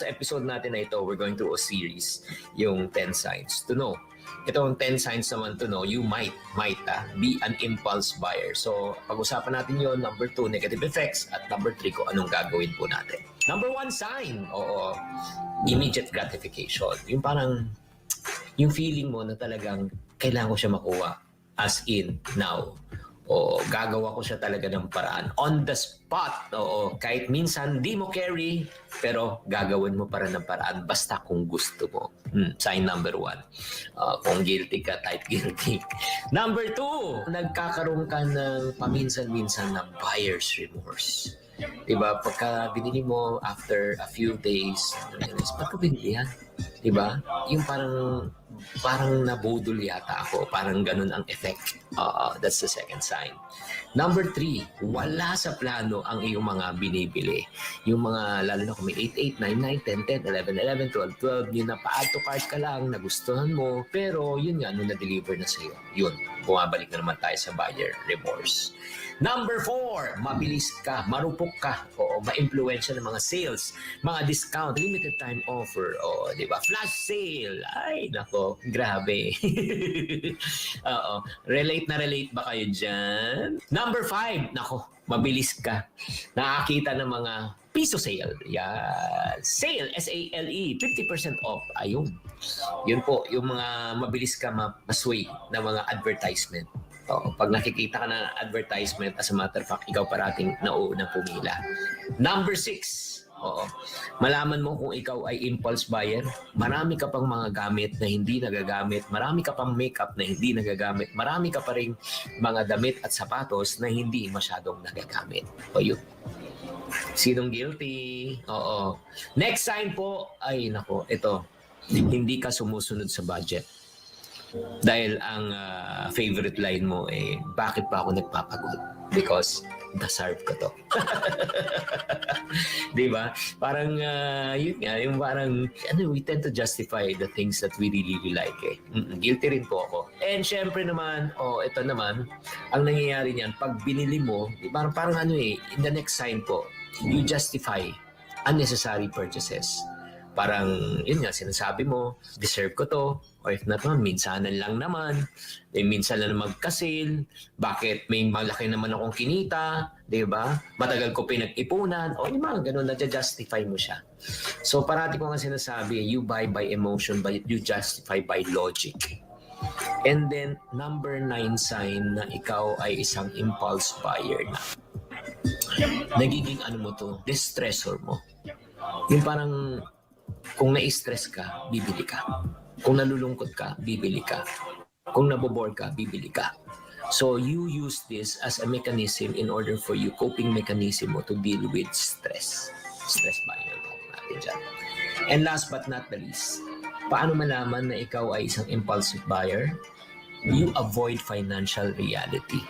Sa episode natin na ito, we're going through a series, yung 10 signs to know. Itong 10 signs naman to know, you might, might ah, be an impulse buyer. So, pag-usapan natin yon number 2, negative effects, at number 3, kung anong gagawin po natin. Number 1 sign, oo, immediate gratification. Yung parang, yung feeling mo na talagang kailangan ko siya makuha as in now o gagawa ko siya talaga ng paraan on the spot oo kahit minsan di mo carry pero gagawin mo para ng paraan basta kung gusto mo hmm, sign number one Ah, kung guilty ka type guilty number two nagkakaroon ka ng paminsan-minsan ng buyer's remorse Diba? Pagka binili mo after a few days, realize, ba't ko binili yan? Diba? Yung parang parang nabudol yata ako. Parang ganun ang effect. Uh, that's the second sign. Number three, wala sa plano ang iyong mga binibili. Yung mga, lalo na kung may 8, 8, 9, 9, 10, 10, 11, 11, 12, 12, yung napa-add to cart ka lang, nagustuhan mo, pero yun nga, nung na-deliver na sa'yo, yun, bumabalik na naman tayo sa buyer remorse. Number four, mabilis ka, marupok ka, o ma-influensya ng mga sales, mga discount, limited time offer, o di ba? Flash sale, ay nako, grabe. Oo, relate na relate ba kayo dyan? Number five, nako, mabilis ka. Nakakita ng mga piso sale. Yeah. Sale, S-A-L-E, 50% off. Ayun. Yun po, yung mga mabilis ka ma-sway na mga advertisement. Oo, pag nakikita ka ng advertisement, as a matter of fact, ikaw parating nauunang pumila. Number six, oo, malaman mo kung ikaw ay impulse buyer, marami ka pang mga gamit na hindi nagagamit, marami ka pang makeup na hindi nagagamit, marami ka pa rin mga damit at sapatos na hindi masyadong nagagamit. O yun. Sinong guilty? Oo. Next sign po, ay nako, ito, hindi ka sumusunod sa budget. Dahil ang ah, favorite line mo eh, bakit pa ako nagpapagod? Because deserve ko to. Di ba? Parang, ah, yun nga, yung parang, ano, we tend to justify the things that we really, really like eh. Mm-mm, guilty rin po ako. And syempre naman, oh, ito naman, ang nangyayari niyan, pag binili mo, parang, parang ano eh, in the next sign po, you justify unnecessary purchases. Parang, yun nga, sinasabi mo, deserve ko to, or if not naman, minsanan lang naman, eh, minsan lang magka-sale, bakit may malaki naman akong kinita, di ba? Matagal ko pinag-ipunan, o yung mga ganun, na-justify mo siya. So, parati ko nga sinasabi, you buy by emotion, but you justify by logic. And then, number nine sign na ikaw ay isang impulse buyer na. Nagiging ano mo to, distressor mo. Yung parang, kung na-stress ka, bibili ka. Kung nalulungkot ka, bibili ka. Kung nabobore ka, bibili ka. So you use this as a mechanism in order for you, coping mechanism mo to deal with stress. Stress buying ang tawag. And last but not the least, paano malaman na ikaw ay isang impulsive buyer? You avoid financial reality.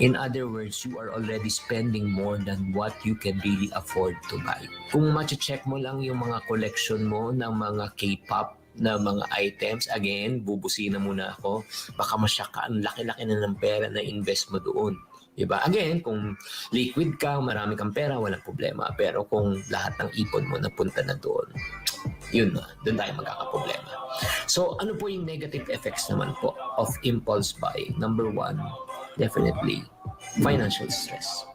In other words, you are already spending more than what you can really afford to buy. Kung check mo lang yung mga collection mo ng mga K-pop na mga items, again, bubusina muna ako, baka masyak ka, ang laki-laki na ng pera na invest mo doon. Diba? Again, kung liquid ka, marami kang pera, walang problema. Pero kung lahat ng ipon mo napunta na doon, yun na, doon tayo magkakaproblema. So, ano po yung negative effects naman po of impulse buying? Number one, definitely, financial stress.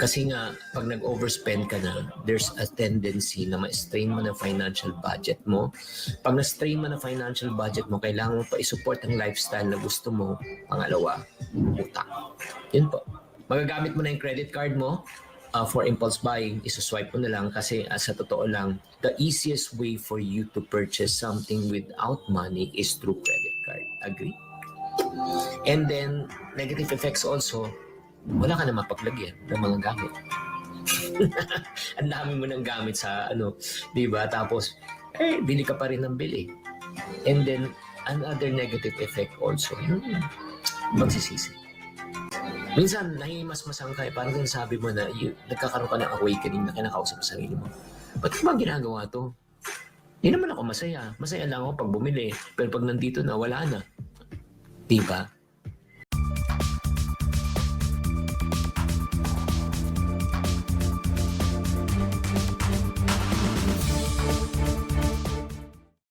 Kasi nga, pag nag-overspend ka na, there's a tendency na ma-strain mo ng financial budget mo. Pag na-strain mo ng financial budget mo, kailangan mo pa i-support ang lifestyle na gusto mo. Pangalawa, utang. Yun po. Magagamit mo na yung credit card mo uh, for impulse buying, isa-swipe mo na lang kasi uh, sa totoo lang, the easiest way for you to purchase something without money is through credit card. Agree? And then, negative effects also, wala ka na mapaglagyan ng mga gamit. Ang dami mo ng gamit sa ano, 'di ba? Tapos eh bili ka pa rin ng bili. And then another negative effect also, yung magsisisi. Minsan, nahimasmasan ka, eh, parang sabi mo na you, nagkakaroon ka ng awakening na kinakausap sa sarili mo. Ba't ba ginagawa to? Hindi naman ako masaya. Masaya lang ako pag bumili. Pero pag nandito na, wala na. Diba?